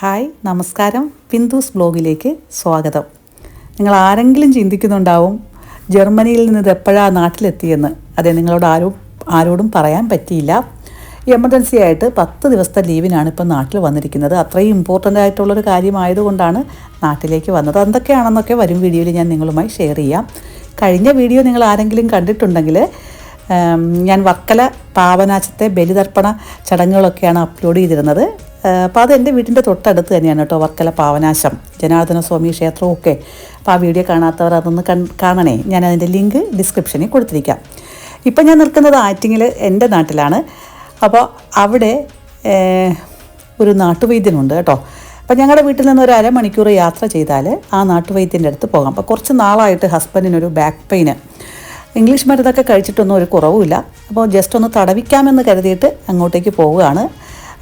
Hi നമസ്കാരം. പിന്ദൂസ് ബ്ലോഗിലേക്ക് സ്വാഗതം. നിങ്ങൾ ആരെങ്കിലും ചിന്തിക്കുന്നുണ്ടാവും ജർമ്മനിയിൽ നിന്ന് എപ്പോഴാണ് നാട്ടിലെത്തിയെന്ന്. അതെ നിങ്ങളോട് ആരും ആരോടും പറയാൻ പറ്റിയില്ല. എമർജൻസി ആയിട്ട് പത്ത് ദിവസത്തെ ലീവിനാണ് ഇപ്പം നാട്ടിൽ വന്നിരിക്കുന്നത്. അത്രയും ഇമ്പോർട്ടന്റ് ആയിട്ടുള്ളൊരു കാര്യമായതുകൊണ്ടാണ് നാട്ടിലേക്ക് വന്നത്. എന്തൊക്കെയാണെന്നൊക്കെ വരും വീഡിയോയിൽ ഞാൻ നിങ്ങളുമായി ഷെയർ ചെയ്യാം. കഴിഞ്ഞ വീഡിയോ നിങ്ങൾ ആരെങ്കിലും കണ്ടിട്ടുണ്ടെങ്കിൽ ഞാൻ വർക്കല പാവനാശത്തെ ബലിതർപ്പണ ചടങ്ങുകളൊക്കെയാണ് അപ്ലോഡ് ചെയ്തിരുന്നത്. അപ്പോൾ അത് എന്റെ വീടിന്റെ തൊട്ടടുത്ത് തന്നെയാണ് കേട്ടോ വർക്കല പാവനാശം ജനാർദ്ദന സ്വാമി ക്ഷേത്രവും ഒക്കെ. അപ്പോൾ ആ വീഡിയോ കാണാത്തവർ അതൊന്ന് കാണണേ. ഞാൻ അതിന്റെ ലിങ്ക് ഡിസ്ക്രിപ്ഷനിൽ കൊടുത്തിരിക്കാം. ഇപ്പം ഞാൻ നിൽക്കുന്നത് ആറ്റിങ്ങിൽ എന്റെ നാട്ടിലാണ്. അപ്പോൾ അവിടെ ഒരു നാട്ടുവൈദ്യനുണ്ട് കേട്ടോ. അപ്പം ഞങ്ങളുടെ വീട്ടിൽ നിന്ന് ഒരു അരമണിക്കൂർ യാത്ര ചെയ്താൽ ആ നാട്ടുവൈദ്യന്റെ അടുത്ത് പോകാം. അപ്പോൾ കുറച്ച് നാളായിട്ട് ഹസ്ബൻഡിനൊരു ബാക്ക് പെയിന് ഇംഗ്ലീഷ് മരുന്നൊക്കെ കഴിച്ചിട്ടൊന്നും ഒരു കുറവുമില്ല. അപ്പോൾ ജസ്റ്റ് ഒന്ന് തടവിക്കാമെന്ന് കരുതിയിട്ട് അങ്ങോട്ടേക്ക് പോവുകയാണ്.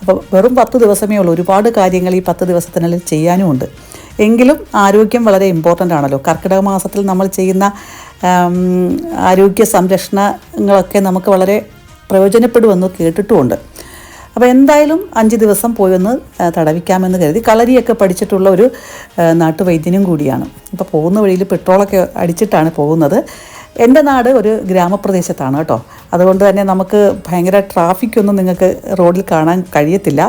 അപ്പോൾ വെറും പത്ത് ദിവസമേ ഉള്ളൂ. ഒരുപാട് കാര്യങ്ങൾ ഈ പത്ത് ദിവസത്തിനുള്ളിൽ ചെയ്യാനുമുണ്ട്. എങ്കിലും ആരോഗ്യം വളരെ ഇമ്പോർട്ടന്റ് ആണല്ലോ. കർക്കിടക മാസത്തിൽ നമ്മൾ ചെയ്യുന്ന ആരോഗ്യ സംരക്ഷണങ്ങളൊക്കെ നമുക്ക് വളരെ പ്രയോജനപ്പെടുമെന്ന് കേട്ടിട്ടുമുണ്ട്. അപ്പോൾ എന്തായാലും അഞ്ച് ദിവസം പോയി ഒന്ന് തടവിക്കാമെന്ന് കരുതി. കളരിയൊക്കെ പഠിച്ചിട്ടുള്ള ഒരു നാട്ടുവൈദ്യനും കൂടിയാണ്. അപ്പോൾ പോകുന്ന വഴിയിൽ പെട്രോളൊക്കെ അടിച്ചിട്ടാണ് പോകുന്നത്. എന്റെ നാട് ഒരു ഗ്രാമപ്രദേശത്താണ് കേട്ടോ. അതുകൊണ്ട് തന്നെ നമുക്ക് ഭയങ്കര ട്രാഫിക്കൊന്നും നിങ്ങൾക്ക് റോഡിൽ കാണാൻ കഴിയത്തില്ല.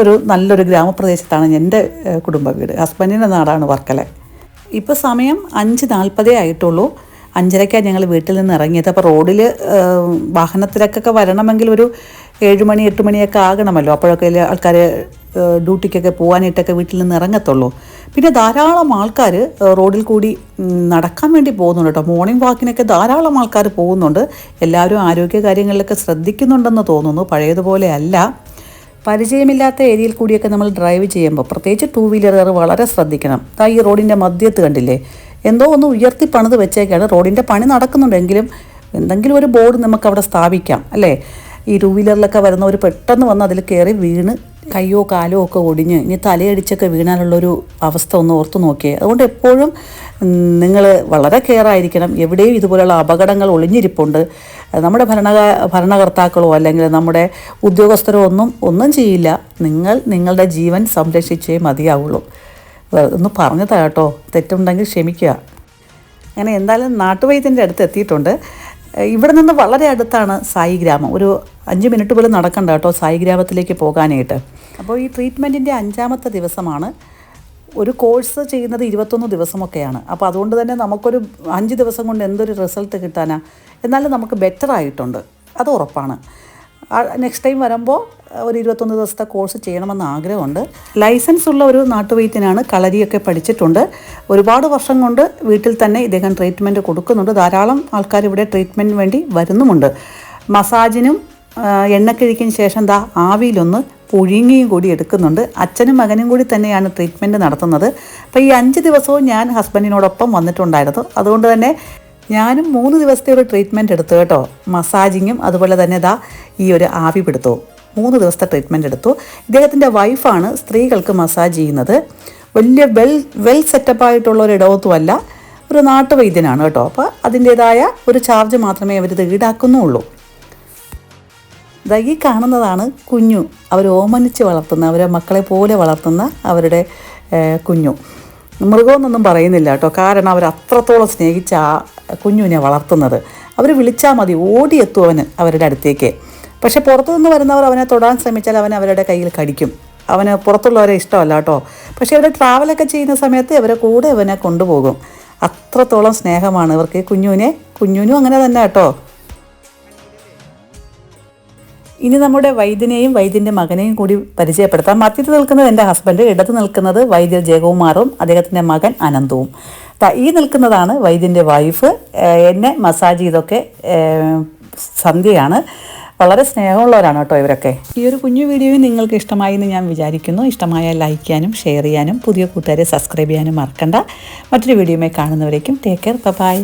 ഒരു നല്ലൊരു ഗ്രാമപ്രദേശത്താണ് എന്റെ കുടുംബ വീട് ഹസ്ബൻഡിന്റെ നാടാണ് വർക്കല. ഇപ്പോൾ സമയം അഞ്ച് നാൽപ്പതേ ആയിട്ടുള്ളൂ. അഞ്ചരയ്ക്കാണ് ഞങ്ങൾ വീട്ടിൽ നിന്ന് ഇറങ്ങിയത്. അപ്പോൾ റോഡിൽ വാഹനത്തിലൊക്കെ വരണമെങ്കിൽ ഒരു ഏഴുമണി എട്ട് മണിയൊക്കെ ആകണമല്ലോ. അപ്പോഴൊക്കെ ആൾക്കാർ ഡ്യൂട്ടിക്കൊക്കെ പോകാനായിട്ടൊക്കെ വീട്ടിൽ നിന്ന് ഇറങ്ങത്തുള്ളൂ. പിന്നെ ധാരാളം ആൾക്കാർ റോഡിൽ കൂടി നടക്കാൻ വേണ്ടി പോകുന്നുണ്ട് കേട്ടോ. മോർണിംഗ് വാക്കിനൊക്കെ ധാരാളം ആൾക്കാർ പോകുന്നുണ്ട്. എല്ലാവരും ആരോഗ്യ കാര്യങ്ങളിലൊക്കെ ശ്രദ്ധിക്കുന്നുണ്ടെന്ന് തോന്നുന്നു. പഴയതുപോലെ അല്ല. പരിചയമില്ലാത്ത ഏരിയയിൽ കൂടിയൊക്കെ നമ്മൾ ഡ്രൈവ് ചെയ്യുമ്പോൾ പ്രത്യേകിച്ച് ടൂ വീലറുകാർ വളരെ ശ്രദ്ധിക്കണം. താ ഈ റോഡിന്റെ മധ്യത്ത് കണ്ടില്ലേ? എന്തോ ഒന്ന് ഉയർത്തി പണിത് വെച്ചേക്കാണ്. റോഡിന്റെ പണി നടക്കുന്നുണ്ടെങ്കിലും എന്തെങ്കിലും ഒരു ബോർഡ് നമുക്ക് അവിടെ സ്ഥാപിക്കാം അല്ലേ? ഈ ടൂ വീലറിലൊക്കെ വരുന്നവർ പെട്ടെന്ന് വന്ന് അതിൽ കയറി വീണ് കയ്യോ കാലോ ഒക്കെ ഒടിഞ്ഞ് ഇനി തലയടിച്ചൊക്കെ വീണാലുള്ളൊരു അവസ്ഥ ഒന്ന് ഓർത്തു നോക്കിയേ. അതുകൊണ്ട് എപ്പോഴും നിങ്ങൾ വളരെ കെയർ ആയിരിക്കണം. എവിടെയും ഇതുപോലെയുള്ള അപകടങ്ങൾ ഒളിഞ്ഞിരിപ്പുണ്ട്. നമ്മുടെ ഭരണ ഭരണകർത്താക്കളോ അല്ലെങ്കിൽ നമ്മുടെ ഉദ്യോഗസ്ഥരോ ഒന്നും ഒന്നും ചെയ്യില്ല. നിങ്ങൾ നിങ്ങളുടെ ജീവൻ സംരക്ഷിച്ചേ മതിയാവുള്ളൂ. ഒന്ന് പറഞ്ഞു തരാട്ടോ തെറ്റുണ്ടെങ്കിൽ ക്ഷമിക്കുക. അങ്ങനെ എന്തായാലും നാട്ടുവൈദ്യന്റെ അടുത്ത് എത്തിയിട്ടുണ്ട്. ഇവിടെ നിന്ന് വളരെ അടുത്താണ് സായി ഗ്രാമം. ഒരു അഞ്ച് മിനിറ്റ് പോലും നടക്കണ്ട കേട്ടോ സായി ഗ്രാമത്തിലേക്ക് പോകാനായിട്ട്. അപ്പോൾ ഈ ട്രീറ്റ്മെന്റിന്റെ അഞ്ചാമത്തെ ദിവസമാണ്. ഒരു കോഴ്സ് ചെയ്യുന്നത് ഇരുപത്തൊന്ന് ദിവസമൊക്കെയാണ്. അപ്പോൾ അതുകൊണ്ട് തന്നെ നമുക്കൊരു അഞ്ച് ദിവസം കൊണ്ട് എന്തൊരു റിസൾട്ട് കിട്ടാനാ? എന്നാലും നമുക്ക് ബെറ്റർ ആയിട്ടുണ്ട്. അത് ഉറപ്പാണ്. നെക്സ്റ്റ് ടൈം വരുമ്പോൾ ഒരു ഇരുപത്തൊന്ന് ദിവസത്തെ കോഴ്സ് ചെയ്യണമെന്ന് ആഗ്രഹമുണ്ട്. ലൈസൻസ് ഉള്ള ഒരു നാട്ടുവൈദ്യനാണ് കളരിയൊക്കെ പഠിച്ചിട്ടുണ്ട്. ഒരുപാട് വർഷം കൊണ്ട് വീട്ടിൽ തന്നെ ഇദ്ദേഹം ട്രീറ്റ്മെന്റ് കൊടുക്കുന്നുണ്ട്. ധാരാളം ആൾക്കാർ ഇവിടെ ട്രീറ്റ്മെന്റിന് വേണ്ടി വരുന്നുമുണ്ട്. മസാജിനും ആ, എണ്ണക്കിഴിക്കും ശേഷം ദാ ആവിയിലൊന്ന് പുഴുങ്ങിയും കൂടി എടുക്കുന്നുണ്ട്. അച്ഛനും മകനും കൂടി തന്നെയാണ് ട്രീറ്റ്മെന്റ് നടത്തുന്നത്. അപ്പോൾ ഈ അഞ്ച് ദിവസവും ഞാൻ ഹസ്ബൻഡിനോടൊപ്പം വന്നിട്ടുണ്ടായിരുന്നു. അതുകൊണ്ട് തന്നെ ഞാനും മൂന്ന് ദിവസത്തെ ഒരു ട്രീറ്റ്മെന്റ് എടുത്തു കേട്ടോ. മസാജിങ്ങും അതുപോലെ തന്നെ ദാ ഈ ഒരു ആവി പിടുത്തവും മൂന്ന് ദിവസത്തെ ട്രീറ്റ്മെന്റ് എടുത്തു. ഇദ്ദേഹത്തിന്റെ വൈഫാണ് സ്ത്രീകൾക്ക് മസാജ് ചെയ്യുന്നത്. വലിയ വെൽ വെൽ സെറ്റപ്പായിട്ടുള്ള ഒരു ഇടവത്തുമല്ല ഒരു നാട്ടുവൈദ്യനാണ് കേട്ടോ. അപ്പോൾ അതിന്റേതായ ഒരു ചാർജ് മാത്രമേ അവരിത് ഈടാക്കുന്നുള്ളൂ. ദാ കാണുന്നതാണ് കുഞ്ഞു. അവർ ഓമനിച്ച് വളർത്തുന്ന അവരെ മക്കളെ പോലെ വളർത്തുന്ന അവരുടെ കുഞ്ഞു. മൃഗമെന്നൊന്നും പറയുന്നില്ല കേട്ടോ. കാരണം അവർ അത്രത്തോളം സ്നേഹിച്ച ആ കുഞ്ഞുവിനെ വളർത്തുന്നത്. അവർ വിളിച്ചാൽ മതി. ഓടിയെത്തും അവന് അവരുടെ അടുത്തേക്ക്. പക്ഷേ പുറത്തുനിന്ന് വരുന്നവർ അവനെ തൊടാൻ ശ്രമിച്ചാൽ അവൻ അവരുടെ കയ്യിൽ കടിക്കും. അവന് പുറത്തുള്ളവരെ ഇഷ്ടമല്ല കേട്ടോ. പക്ഷേ അവർ ട്രാവലൊക്കെ ചെയ്യുന്ന സമയത്ത് അവരെ കൂടെ അവനെ കൊണ്ടുപോകും. അത്രത്തോളം സ്നേഹമാണ് ഇവർക്ക് കുഞ്ഞുവിനെ. കുഞ്ഞുവിനും അങ്ങനെ തന്നെ കേട്ടോ. ഇനി നമ്മുടെ വൈദ്യനെയും വൈദ്യന്റെ മകനെയും കൂടി പരിചയപ്പെടുത്താം. മധ്യത്തിൽ നിൽക്കുന്നത് എന്റെ ഹസ്ബൻഡ് ഇടത്ത് നിൽക്കുന്നത് വൈദ്യ ജയകുമാറും അദ്ദേഹത്തിന്റെ മകൻ അനന്തവും. ഈ നിൽക്കുന്നതാണ് വൈദ്യന്റെ വൈഫ് എന്നെ മസാജ് ചെയ്തൊക്കെ സന്ധ്യയാണ്. വളരെ സ്നേഹമുള്ളവരാണ് കേട്ടോ ഇവരൊക്കെ. ഈ ഒരു കുഞ്ഞു വീഡിയോയും നിങ്ങൾക്ക് ഇഷ്ടമായി എന്ന് ഞാൻ വിചാരിക്കുന്നു. ഇഷ്ടമായ ലൈക്ക് ചെയ്യാനും ഷെയർ ചെയ്യാനും പുതിയ കൂട്ടുകാരെ സബ്സ്ക്രൈബ് ചെയ്യാനും മറക്കണ്ട. മറ്റൊരു വീഡിയോയുമായി കാണുന്നവരേക്കും ടേക്ക് കെയർ ബൈ